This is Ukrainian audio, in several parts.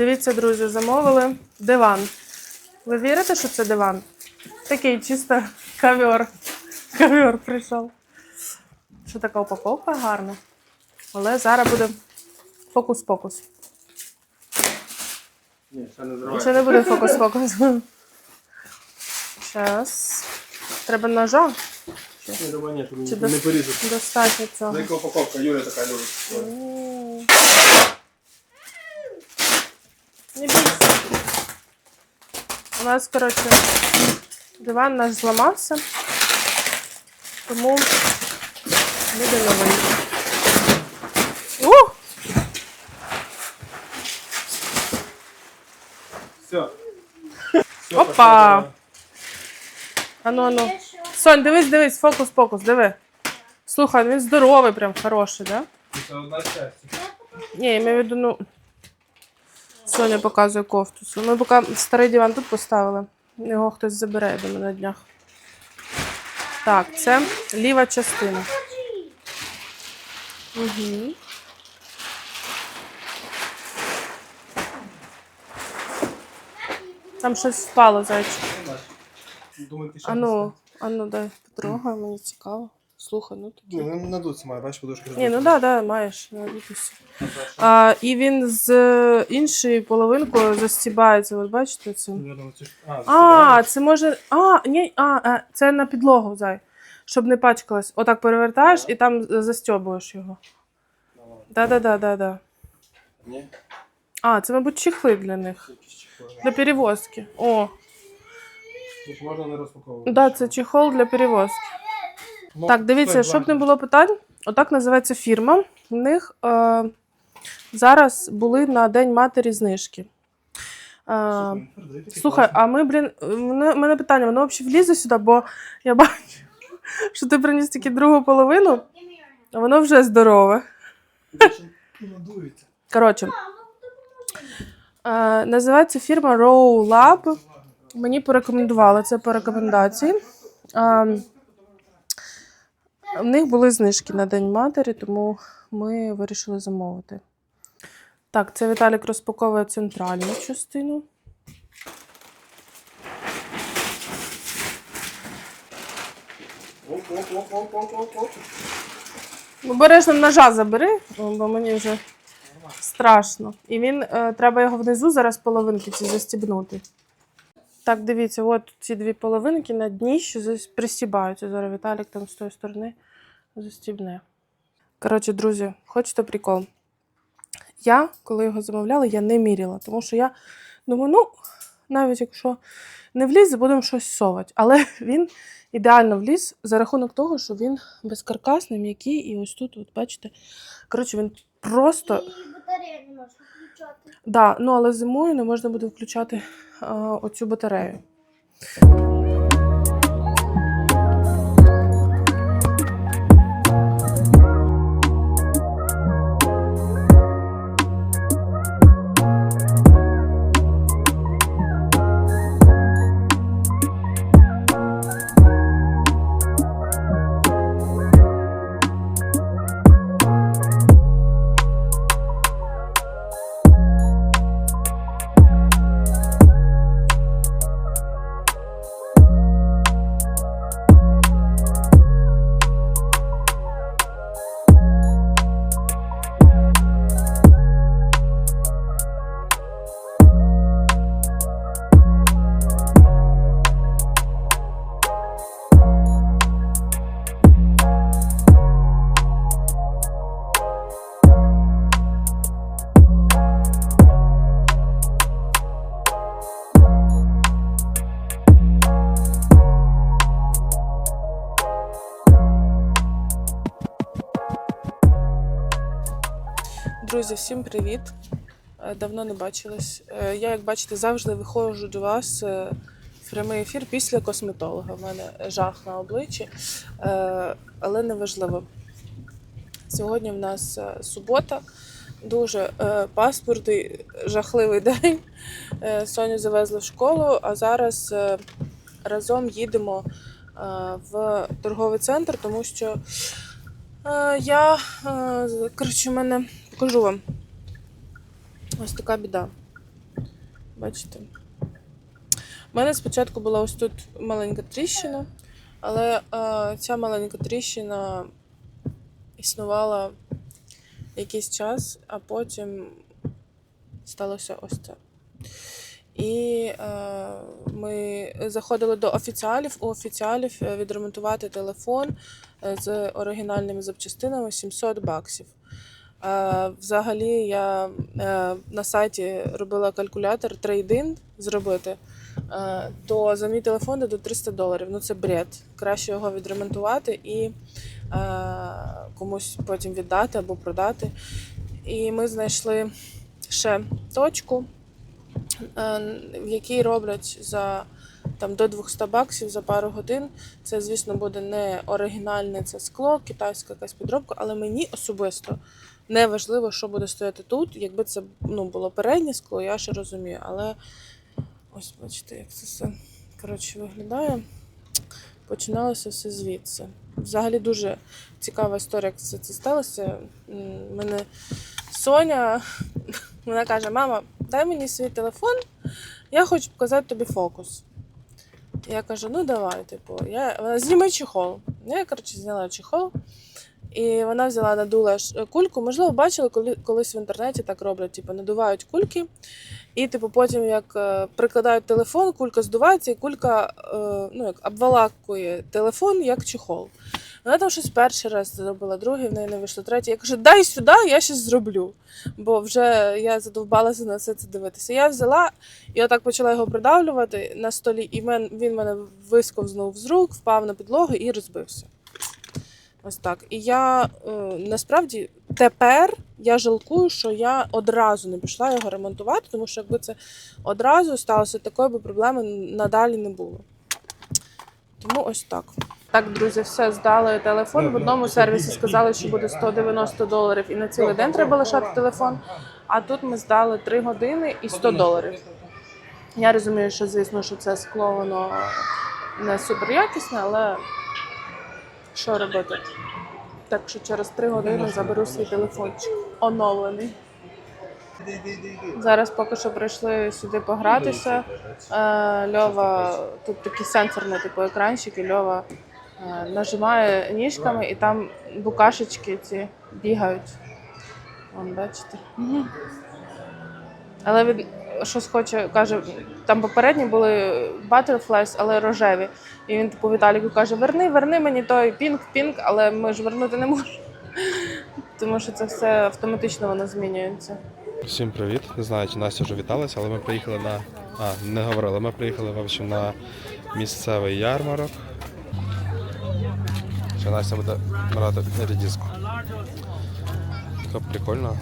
Дивіться, друзі, замовили диван. Ви вірите, що це диван? Такий чисто ковер. Ковер прийшов. Що така упаковка гарна. Але зараз буде фокус-покус. Ні, ще не. Ще не буде фокус-покус. Зараз. Треба ножа. Ні, давай ні, щоб Чи не, не дос- порізати. Достатньо цього. Велика упаковка, Юля така любить. У нас, коротше, диван наш зламався, тому буде новий. Ух! Все. Все, Опа! Ану, ану. Сонь, дивись, дивись, фокус-покус, диви. Слухай, він здоровий, прям хороший, да? Це одна частина. Ні, я маю в виду, ну. Соня показує кофту. Ми поки старий диван тут поставили. Його хтось забере, я думаю, на днях. Так, це ліва частина. Угу. Там щось впало, зайчик. Думаю, ти ще А ну, ну дай потрогай, мені цікаво. Слухай, ну такі. Ні, надуться має, бачиш, подушки. Ні, ну да, да, маєш навітися. А, і він з е, іншою половинкою застібається. Ви бачите це? А, це може. А, ні, а, а, це на підлогу зай. Щоб не пачкалось. Отак перевертаєш і там застьобуєш його. Да-да-да, да, да. Ні, А, це, мабуть, чехли для них. Для перевозки. О, можна не розпаковувати. да, це чехол для перевозки. Ну, Так, дивіться, щоб не було питань, отак називається фірма. У них е, зараз були на День матері знижки. Е, слухай, а ми, блін, мене, мене питання, воно взагалі влізе сюди, бо я бачу, що ти приніс тільки другу половину, а воно вже здорове. Коротше, е, називається фірма Row Lab. Мені порекомендували це по рекомендації. Е, в них були знижки на День матері, тому ми вирішили замовити. Так, це Віталік розпаковує центральну частину. Обережно ножа забери, бо мені вже страшно. І він е, треба його внизу зараз половинки ці застібнути. Так, дивіться, от ці дві половинки на дні, що зас- пристібаються. Зараз Віталік там з тої сторони застібне. Коротше, друзі, хочете прикол? Я, коли його замовляла, я не міряла, тому що я думаю, ну, навіть якщо не влізе, будемо щось совати. Але він ідеально вліз за рахунок того, що він безкаркасний, м'який, і ось тут, от бачите, коротше, він просто. І батарею не можна включати. Да, ну але зимою не можна буде включати а, оцю батарею. Друзі, всім привіт! Е, Давно не бачились. Е, Я, як бачите, завжди виходжу до вас е, в прямий ефір після косметолога. У мене жах на обличчі, але неважливо. Сьогодні в нас субота, дуже пасмурний, жахливий день. Соню завезли в школу, а зараз разом їдемо в торговий центр, тому що я, коротше, в мене покажу вам. Ось така біда. Бачите? У мене спочатку була ось тут маленька тріщина, але е, ця маленька тріщина існувала якийсь час, а потім сталося ось це. І е, ми заходили до офіціалів. У офіціалів е, відремонтувати телефон е, з оригінальними запчастинами 700 баксів. Е, взагалі, я е, на сайті робила калькулятор трейдин зробити, е, то за мій телефон до 300 доларів. Ну це бред. Краще його відремонтувати і комусь потім віддати або продати. І ми знайшли ще точку, в якій роблять за там, до 200 баксів за пару годин. Це, звісно, буде не оригінальне це скло, китайська якась підробка, але мені особисто не важливо, що буде стояти тут. Якби це ну, було переднє скло, я ще розумію. Але ось бачите, як це все коротше, виглядає. Починалося все звідси. Взагалі дуже цікава історія, як це, це сталося. Мене Соня вона каже: Мама, дай мені свій телефон, я хочу показати тобі фокус. Я кажу, ну давай, типу, я... вона зніми чехол. Ну, Я, коротше, зняла чехол. І вона взяла, надула кульку. Можливо, бачили, коли колись в інтернеті так роблять, типу, надувають кульки, і типу, потім як е, прикладають телефон, кулька здувається, і кулька е, ну, як обвалакує телефон як чехол. Вона там щось перший раз зробила, другий в неї не вийшло, третій. Я кажу, дай сюди, я щось зроблю. Бо вже я задовбалася на все це дивитися. Я взяла і отак почала його придавлювати на столі, і він мене висковзнув з рук, впав на підлогу і розбився. Ось так. І я е, насправді тепер я жалкую, що я одразу не пішла його ремонтувати, тому що якби це одразу сталося, такої би проблеми надалі не було. Тому ось так. Так, друзі, все здали телефон. В одному сервісі сказали, що буде 190 доларів, і на цілий день треба лишати телефон. А тут ми здали 3 години і 100 доларів. Я розумію, що звісно, що це скло воно не супер якісне, але що робити? Так що через 3 години заберу свій телефончик оновлений. Зараз поки що прийшли сюди погратися. Е, Льова, тут такі сенсорні типу екранчики, Льова е, нажимає ніжками і там букашечки ці бігають. Вон, бачите. Але він щось хоче, каже, там попередні були Butterflies, але рожеві. І він типу Віталіку каже: Верни, верни мені той пінк, пінк, але ми ж вернути не можемо. Тому що це все автоматично воно змінюється. Всім привіт. Не знаю, чи Настя вже віталася, але ми приїхали на. А, не говорили. Ми приїхали в общем, на місцевий ярмарок. Настя буде брати редиску. Така прикольно.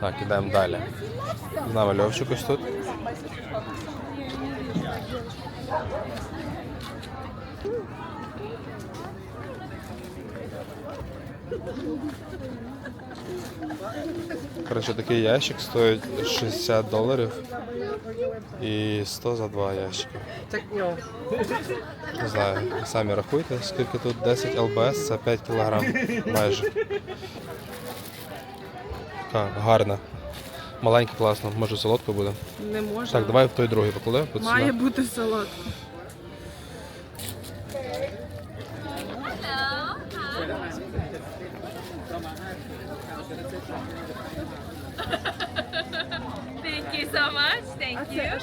Так, ідемо далі. З нами Льовчик ось тут. Коротше, такий ящик стоїть 60 доларів і 100 за два ящики. Не знаю, самі рахуйте, скільки тут 10 ЛБС, це 5 кг майже. Така гарна. Маленька, класно, може солодко буде. Не можна. Так, давай в той другий це Має бути солодко.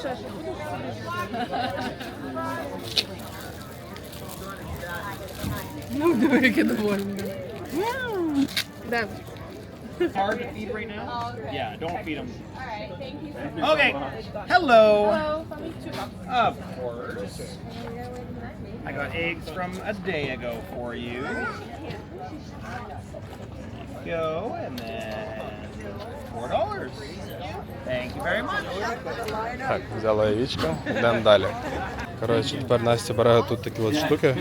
шашлик. Ну, дивики довольні. Да. Hard to feed right now? Oh, okay. Yeah, don't feed them. All right, thank you so much. Okay, hello. Hello, Of course. I got eggs from a day ago for you. Go, and then $4. Так, взяла яєчко, йдемо далі. Коротше, тепер Настя бере тут такі от штуки.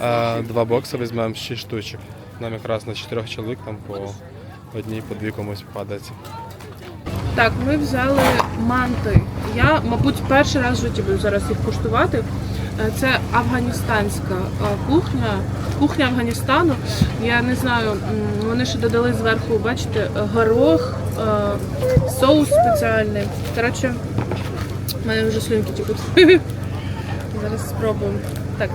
А, два бокси візьмемо 6 штучок. Нам якраз на 4 чоловік там по одній, по дві комусь попадеться. Так, ми взяли манти. Я, мабуть, перший раз в житті буду зараз їх куштувати. Е, Це афганістанська е, кухня. Кухня Афганістану. Я не знаю, вони ще додали зверху, бачите, горох, е, соус спеціальний. Коротше, в мене вже слюнки текуть. Зараз спробуємо. Так,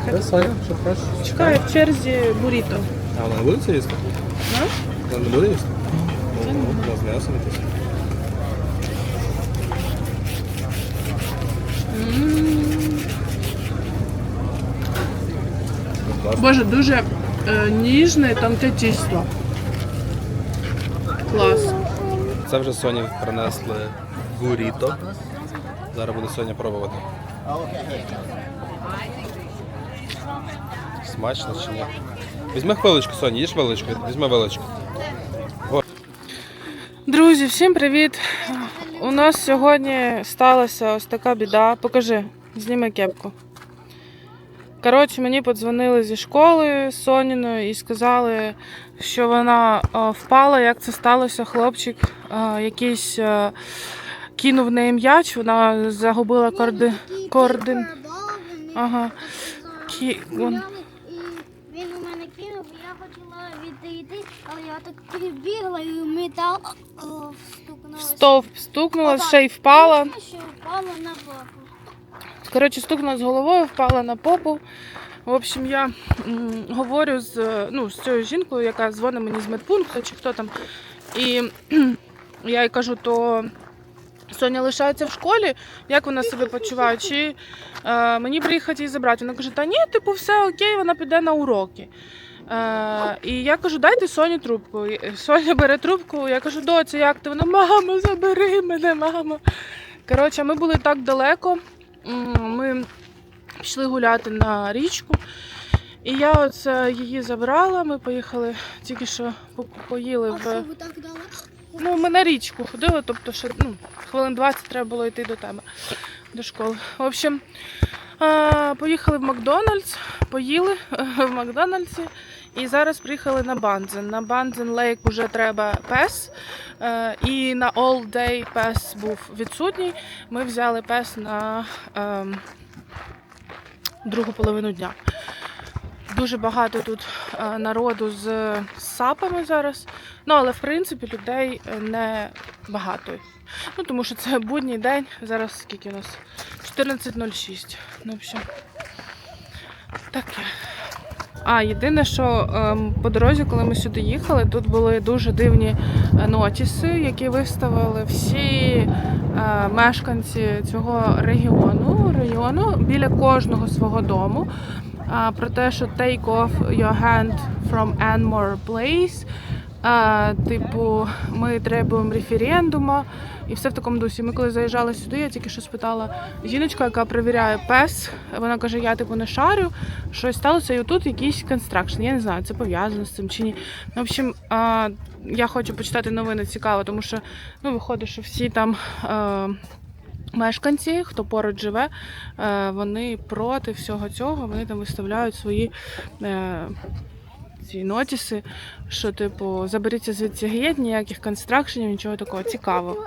чекаю в черзі буріто. А вона не буде це їсти? Вона не буде їсти? З м'ясом якось. Боже, дуже е, ніжне тонке тісто. Клас. Це вже Соні принесли буріто. Зараз буде Соня пробувати. Смачно чи ні? Візьми хвиличку, Соня, їж виличку, візьми виличку. Друзі, всім привіт! У нас сьогодні сталася ось така біда. Покажи, зніми кепку. Коротше, мені подзвонили зі школи Соніної і сказали, що вона е, впала. Як це сталося? Хлопчик е, якийсь е, кинув неї м'яч, вона загубила коорди... координ. Ага. Кі... він у мене кинув, я хотіла відійти, але я так прибігла і метал стукнулася. Стовп стукнула, ще й впала. Що впала на боку. Коротше, стукнула з головою, впала на попу. В общем, я говорю з, е, ну, з цією жінкою, яка дзвонить мені з медпункту, чи хто там. І я їй кажу, то Соня лишається в школі, як вона себе почуває? Чи е, мені приїхати її забрати? Вона каже, та ні, типу, все окей, вона піде на уроки. Е, і я кажу, дайте Соні трубку. Соня бере трубку, я кажу, доця, як ти? Вона, мамо, забери мене, мамо. Коротше, ми були так далеко. Ми пішли гуляти на річку. І я оце її забрала. Ми поїхали тільки що поїли в. Ну, ми на річку ходили, тобто ще ну, хвилин 20 треба було йти до тебе, до школи. В общем, поїхали в Макдональдс, поїли в Макдональдсі. І зараз приїхали на Банзен. На Банзен Лейк вже треба пес. Е, І на All Day пес був відсутній. Ми взяли пес на ем, другу половину дня. Дуже багато тут е, народу з сапами зараз. Ну, але в принципі людей е, не багато. Ну, тому що це будній день. Зараз скільки у нас? 14.06. Ну, в таке. А, єдине, що ем, по дорозі, коли ми сюди їхали, тут були дуже дивні е, нотіси, які виставили всі е, мешканці цього регіону, району біля кожного свого дому. Про те, що take off your hand from Anmore Place. А, типу, ми требуємо референдуму і все в такому дусі. Ми коли заїжджали сюди, я тільки що спитала жіночка, яка перевіряє пес. Вона каже: я типу не шарю, щось сталося, і отут якийсь констракшн. Я не знаю, це пов'язано з цим чи ні. Ну, в общем, а, я хочу почитати новини цікаво, тому що ну, виходить, що всі там. А, Мешканці, хто поруч живе, вони проти всього цього, вони там виставляють свої е, ці нотіси, що, типу, заберіться звідси геть, ніяких констракшенів, нічого такого. Цікаво.